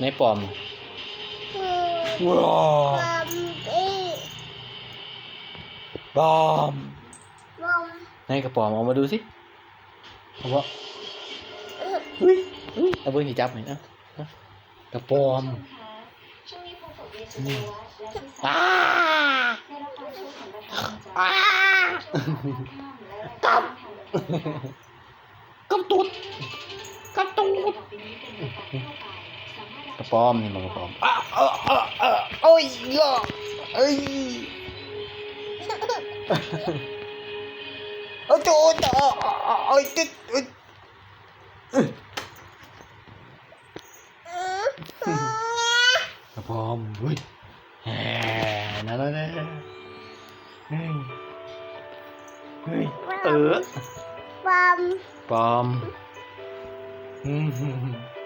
ในปลอมว้าวบอมบี้ปลอมบอมในกระป๋อมเอามาดูสิเอาวะเฮ้ยเฮ้ยเอาเบอร์ที่จับหน่อยนะเอากระป๋อมช่วงนี้พบกับเวียนศีรษะและที่สาอ้าได้รับการช่วยสำหรับการจัดอ้ากับกระตุด Kapom ni mga kapom. Ah! Ah! Ah! Ah! Oy! Yo! Ay! Ato! Ato! Ay! Tit! Ay! Kapom! bom Eh! Na na na! Hey! Hey! Uh! Pom! Pom! Mm-hmm.